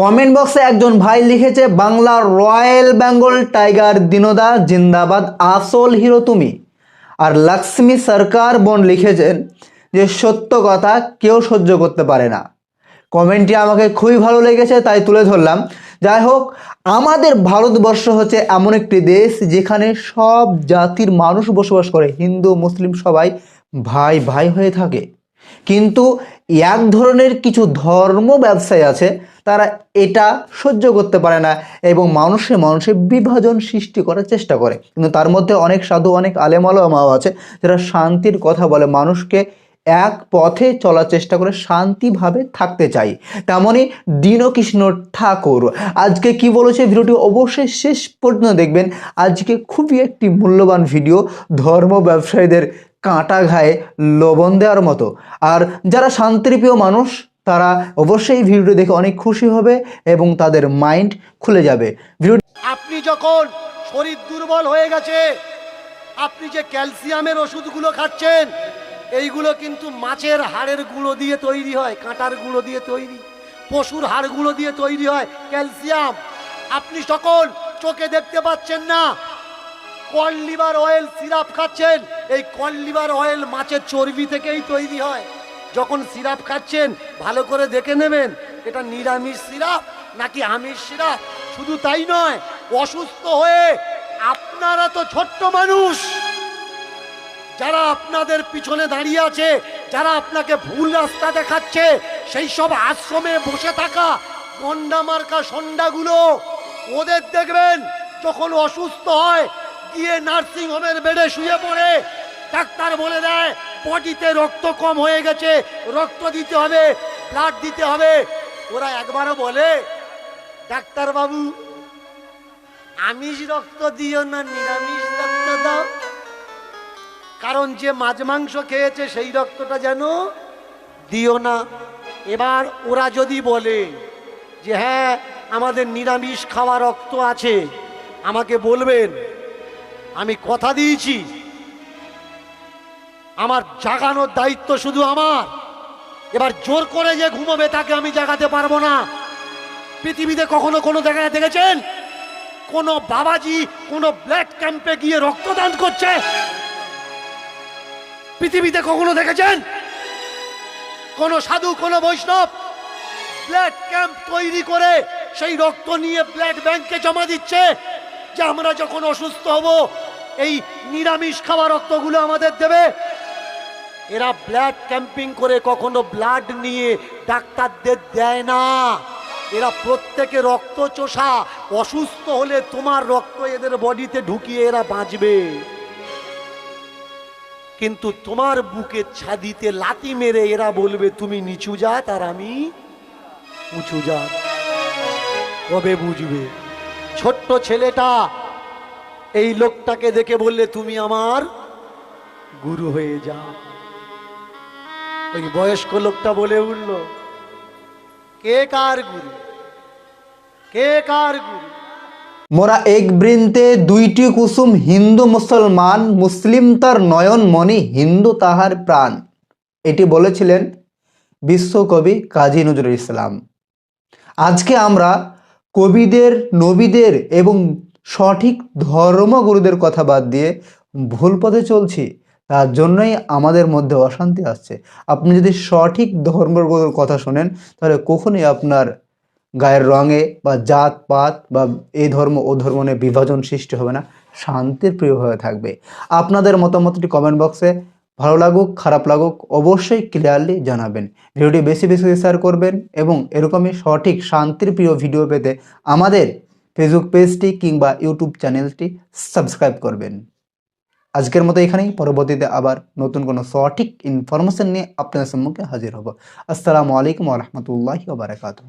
Comment বক্সে একজন ভাই লিখেছে বাংলার রয়্যাল বেঙ্গল টাইগার দিনদা জিন্দাবাদ, আসল হিরো তুমি। আর লক্ষ্মী সরকার বোন লিখেছেন যে, সত্য কথা, কেউ সহ্য করতে পারে না। কমেন্টটি আমাকে খুবই ভালো লেগেছে, তাই তুলে ধরলাম। যাই হোক, আমাদের ভারতবর্ষ হচ্ছে এমন একটি দেশ যেখানে সব জাতির মানুষ বসবাস করে, হিন্দু, মুসলিম সবাই ভাই ভাই হয়ে থাকে। কিন্তু এক ধরনের কিছু ধর্ম ব্যবসায়ী আছে, তারা এটা সহ্য করতে পারে না এবং মানুষে মানুষে বিভাজন সৃষ্টি করার চেষ্টা করে। কিন্তু তার মধ্যে অনেক সাধু, অনেক আলেমালামাও আছে, যারা শান্তির কথা বলে, মানুষকে এক পথে চলার চেষ্টা করে, শান্তিভাবে থাকতে চাই তেমনই দীনকৃষ্ণ ঠাকুর, আজকে কি বলেছে ভিডিওটি অবশ্যই শেষ পর্যন্ত দেখবেন। আজকে খুবই একটি মূল্যবান ভিডিও, ধর্ম ব্যবসায়ীদের কাঁটা ঘায়ে লবণ দেওয়ার মতো। আর যারা শান্তিপ্রিয় মানুষ, তারা অবশ্যই ভিডিওটি দেখে অনেক খুশি হবে এবং তাদের মাইন্ড খুলে যাবে। ভিডিও আপনি যখন শরীর দুর্বল হয়ে গেছে, আপনি যে ক্যালসিয়ামের ওষুধগুলো খাচ্ছেন, এইগুলো কিন্তু মাছের হাড়ের গুঁড়ো দিয়ে তৈরি হয়, কাঁটার গুঁড়ো দিয়ে তৈরি, পশুর হাড় গুঁড়ো দিয়ে তৈরি হয়, ক্যালসিয়াম। আপনি তখন চোখে দেখতে পাচ্ছেন না কল লিভার অয়েল সিরাপ খাচ্ছেন, এই কল অয়েল মাছের চর্বি থেকেই তৈরি হয়। যখন সিরাপ খাচ্ছেন, ভালো করে দেখে নেবেন, এটা নিরামিষ সিরাপ নাকি আমিষ সিরাপ? শুধু তাই নয়, অসুস্থ হয়ে আপনারা তো ছোট্ট মানুষ। যারা আপনাদের পিছনে দাঁড়িয়ে আছে, যারা আপনাকে ভুল রাস্তা দেখাচ্ছে, সেই সব আশ্রমে বসে থাকা গন্ডা মার্কা সন্ডাগুলো, ওদের দেখবেন যখন অসুস্থ হয় গিয়ে নার্সিং হোমের বেডে শুয়ে পড়ে। ডাক্তার বলে দেয়, বডিতে রক্ত কম হয়ে গেছে, রক্ত দিতে হবে ব্লাড দিতে হবে। ওরা একবারও বলে ডাক্তার বাবু আমিষ রক্ত দিও না, নিরামিষ রক্ত দাও। কারণ যে মাছ মাংস খেয়েছে, সেই রক্তটা যেন দিও না। এবার ওরা যদি বলে যে হ্যাঁ আমাদের নিরামিষ খাওয়া রক্ত আছে, আমাকে বলবেন। আমি কথা দিয়েছি। আমার জাগানোর দায়িত্ব শুধু আমার। এবার জোর করে যে ঘুমোবে তাকে আমি জাগাতে পারব না। পৃথিবীতে কখনো কোনো জায়গায় দেখেছেন? কোনো বাবাজি কোনো ব্লাড ক্যাম্পে গিয়ে রক্তদান করছে? পৃথিবীতে কখনো দেখেছেন? কোন সাধু, কোন বৈষ্ণব ব্ল্যাক ক্যাম্প তৈরি করে সেই রক্ত নিয়ে ব্লাড ব্যাংকে জমা দিচ্ছে? যে আমরা যখন অসুস্থ হব, এই নিরামিষ খাওয়া রক্তগুলো আমাদের দেবে। এরা ব্লাড ক্যাম্পিং করে কখনো ব্লাড নিয়ে ডাক্তারদের দেয় না। এরা প্রত্যেকে রক্ত চোষা অসুস্থ হলে তোমার রক্ত এদের বডিতে ঢুকিয়ে এরা বাঁচবে। কিন্তু তোমার বুকে ছাদিতে লাতি মেরে এরা বলবে, তুমি নিচু জাত আর আমি উঁচু জাত কবে বুঝবে? ছোট্ট ছেলেটা এই লোকটাকে দেখে বললে, তুমি আমার গুরু হয়ে যাও। ওই বয়স্ক লোকটা বলে উঠল, কে কার গুরু? কে কার গুরু? মোরা এক বৃন্তে দুইটি কুসুম হিন্দু মুসলমান, মুসলিম তার নয়ন মণি, হিন্দু তাহার প্রাণ। এটি বলেছিলেন বিশ্বকবি কাজী নজরুল ইসলাম। আজকে আমরা কবিদের, নবীদের এবং সঠিক ধর্মগুরুদের কথা বাদ দিয়ে ভুল পথে চলছি, তার জন্যই আমাদের মধ্যে অশান্তি আসছে। আপনি যদি সঠিক ধর্মগুরুর কথা শোনেন, তাহলে কখনোই আপনার গায়ের রঙে বা জাত, পাত বা এই ধর্ম, ও ধর্ম নিয়ে বিভাজন সৃষ্টি হবে না, শান্তির প্রিয় হয়ে থাকবে। আপনাদের মতামতটি কমেন্ট বক্সে ভালো লাগুক, খারাপ লাগুক, অবশ্যই ক্লিয়ারলি জানাবেন। ভিডিওটি বেশি বেশি শেয়ার করবেন এবং এরকমই সঠিক, শান্তির প্রিয় ভিডিও পেতে আমাদের ফেসবুক পেজটি কিংবা ইউটিউব চ্যানেলটি সাবস্ক্রাইব করবেন। আজকের মতো এখানেই, পরবর্তীতে আবার নতুন কোনো সঠিক ইনফরমেশন নিয়ে আপনাদের সম্মুখে হাজির হব। আসসালামু আলাইকুম রহমতুল্লাহি ওবরাকাতুহ